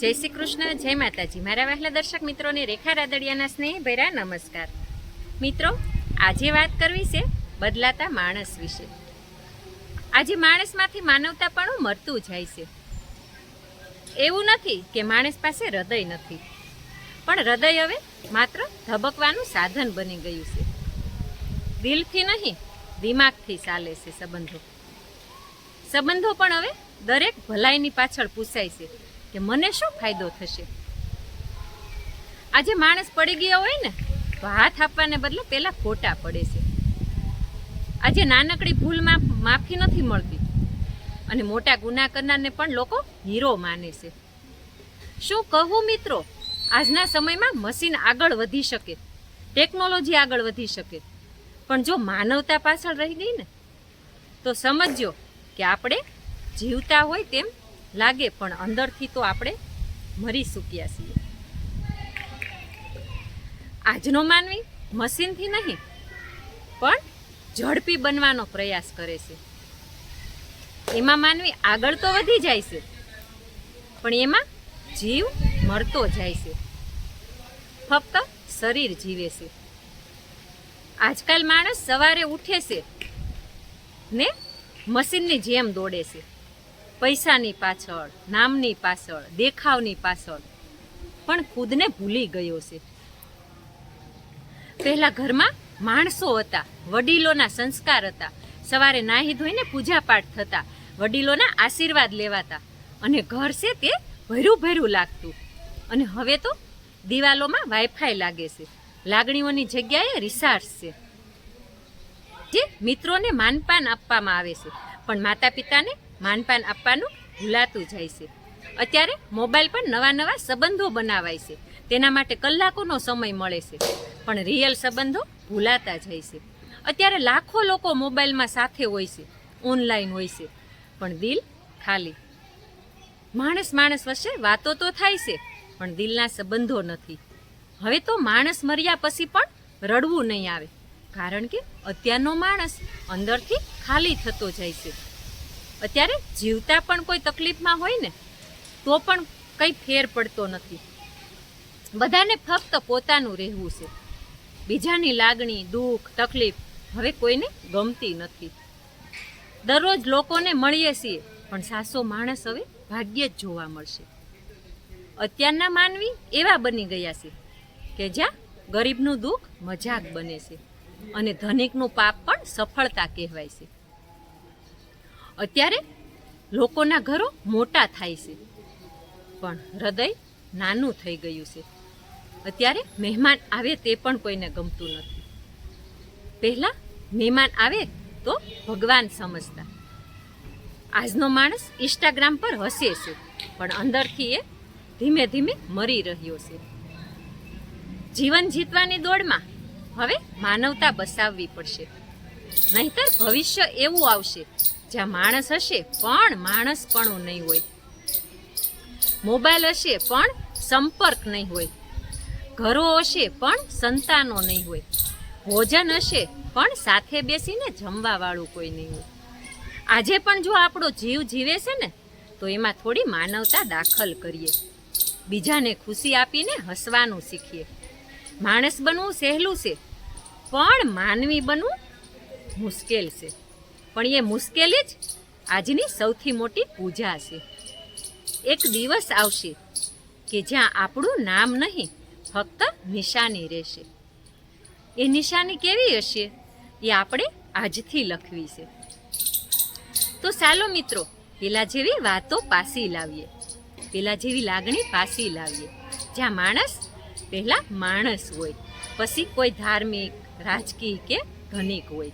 જય શ્રી કૃષ્ણ, જય માતાજી. મારા વહેલા દર્શક મિત્રોને રેખા રાદડિયાના સ્નેહ ભર્યા નમસ્કાર. મિત્રો, આજે વાત કરવી છે બદલાતા માણસ વિશે. આજે માણસમાંથી માનવતા પણ મરતું જાય છે. એવું નથી કે માણસ પાસે હૃદય નથી. પણ હૃદય હવે માત્ર ધબકવાનું સાધન બની ગયું છે. દિલથી નહીં, દિમાગથી ચાલે છે સંબંધો. સંબંધો પણ હવે દરેક ભલાઈની પાછળ પૂછાય છે. કે મને શું ફાયદો થશે? આજે માણસ પડી ગયો હોય ને, તો હાથ આપવાને બદલે પહેલાં ખોટા પડે છે. આજે નાનકડી ભૂલમાં માફી નથી મળતી અને મોટા ગુના કરનારને પણ લોકો હીરો માને છે. શું કહું મિત્રો? આજના સમયમાં મશીન આગળ વધી શકે, ટેકનોલોજી આગળ વધી શકે. પણ જો માનવતા પાછળ રહી ગઈ ને, તો સમજ્યો કે આપણે જીવતા હોય તેમ લાગે, પણ અંદરથી તો આપણે મરી ચૂક્યા છીએ. આજનો માનવી મશીનથી નહીં, પણ ઝડપી બનવાનો પ્રયાસ કરે છે. એમાં માનવી આગળ તો વધી જાય છે, પણ એમાં જીવ મળતો જાય છે. ફક્ત શરીર જીવે છે. આજકાલ માણસ સવારે ઉઠે છે ને મશીનની જેમ દોડે છે. પૈસાની પાછળ, નામની પાછળ, દેખાવની પાછળ. પણ ખુદને ભૂલી ગયો છે. પહેલા ઘરમાં માણસો હતા, વડીલોના સંસ્કાર હતા. સવારે નાહી ધોઈને પૂજા પાઠ થતા, વડીલોના આશીર્વાદ લેવાતા. અને ઘર છે તે ભર્યું ભર્યું લાગતું. અને હવે તો દિવાલોમાં વાઈફાઈ લાગે છે. લાગણીઓની જગ્યાએ રિસાર્સ છે. જે મિત્રોને માનપાન આપવામાં આવે છે. પણ માતા પિતાને માનપાન આપવાનું ભૂલાતું જાય છે. અત્યારે મોબાઈલ પર નવા નવા સંબંધો બનાવાય છે. તેના માટે કલાકોનો સમય મળે છે. પણ રિયલ સંબંધો ભૂલાતા જાય છે. અત્યારે લાખો લોકો મોબાઈલમાં સાથે હોય છે. ઓનલાઈન હોય છે. પણ દિલ ખાલી. માણસ માણસ વચ્ચે વાતો તો થાય છે, પણ દિલના સંબંધો નથી. હવે તો માણસ મર્યા પછી પણ રડવું નહીં આવે. કારણ કે અત્યારનો માણસ અંદરથી ખાલી થતો જાય છે. અત્યારે જીવતા પણ કોઈ તકલીફમાં હોય ને, તો પણ કંઈ ફેર પડતો નથી. બધાને ફક્ત પોતાનું રહેવું છે. બીજાની લાગણી, દુઃખ, તકલીફ હવે કોઈને ગમતી નથી. દરરોજ લોકોને મળીએ છીએ, પણ સાસો માણસ હવે ભાગ્યે જ જોવા મળશે. અત્યારના માનવી એવા બની ગયા છે કે જ્યાં ગરીબનું દુઃખ મજાક બને છે અને ધનિકનું પાપ પણ સફળતા કહેવાય છે. અત્યારે લોકોના ઘરો મોટા થાય છે. પણ હૃદય નાનું થઈ ગયું છે. અત્યારે મહેમાન આવે તે પણ કોઈને ગમતું નથી. પહેલાં મહેમાન આવે તો ભગવાન સમજતા. આજનો માણસ ઇન્સ્ટાગ્રામ પર હસે છે, પણ અંદરથી એ ધીમે ધીમે મરી રહ્યો છે. જીવન જીતવાની દોડમાં હવે માનવતા બસાવવી પડશે. નહીતર ભવિષ્ય એવું આવશે જ્યાં માણસ હશે, પણ માણસપણું નહીં હોય. મોબાઈલ હશે, પણ સંપર્ક નહીં હોય. ઘરો હશે, પણ સંતાનો નહીં હોય. ભોજન હશે, પણ સાથે બેસીને જમવાવાળું કોઈ નહીં હોય. આજે પણ જો આપણો જીવ જીવે છે ને, તો એમાં થોડી માનવતા દાખલ કરીએ. બીજાને ખુશી આપીને હસવાનું શીખીએ. માણસ બનવું સહેલું છે, પણ માનવી બનવું મુશ્કેલ છે. પણ એ મુશ્કેલી જ આજની સૌથી મોટી પૂજા છે. એક દિવસ આવશે કે જ્યાં આપણું નામ નહીં, ફક્ત નિશાની રહેશે. એ નિશાની કેવી હશે? એ આપણે આજથી લખવી છે. તો ચાલો મિત્રો, પેલા જેવી વાતો પાસી લાવીએ. પેલા જેવી લાગણી પાસી લાવીએ. જ્યાં માણસ પહેલાં માણસ હોય, પછી કોઈ ધાર્મિક, રાજકીય કે ધનિક હોય.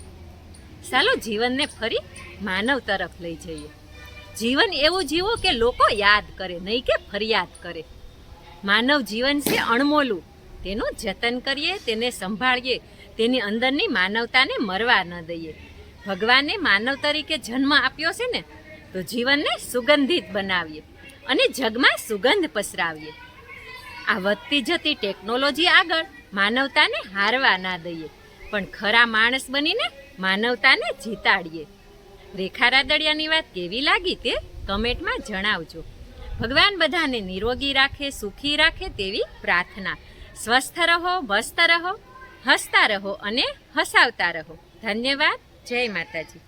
ચાલો જીવનને ફરી માનવ તરફ લઈ જઈએ. જીવન એવું જીવો કે લોકો યાદ કરે, નહીં કે ફરિયાદ કરે. માનવ જીવન છે અણમોલું. તેનું જતન કરીએ, તેને સંભાળીએ, તેની અંદરની માનવતાને મરવા ન દઈએ. ભગવાને માનવ તરીકે જન્મ આપ્યો છે ને, તો જીવનને સુગંધિત બનાવીએ અને જગમાં સુગંધ પસરાવીએ. આ વધતી જતી ટેકનોલોજી આગળ માનવતાને હારવા ના દઈએ. પણ ખરા માણસ બનીને માનવતાને જીતાડીએ. રેખા રાદડિયાની વાત કેવી લાગી તે કમેન્ટમાં જણાવજો. ભગવાન બધાને નિરોગી રાખે, સુખી રાખે તેવી પ્રાર્થના. સ્વસ્થ રહો, મસ્ત રહો, હસતા રહો અને હસાવતા રહો. ધન્યવાદ. જય માતાજી.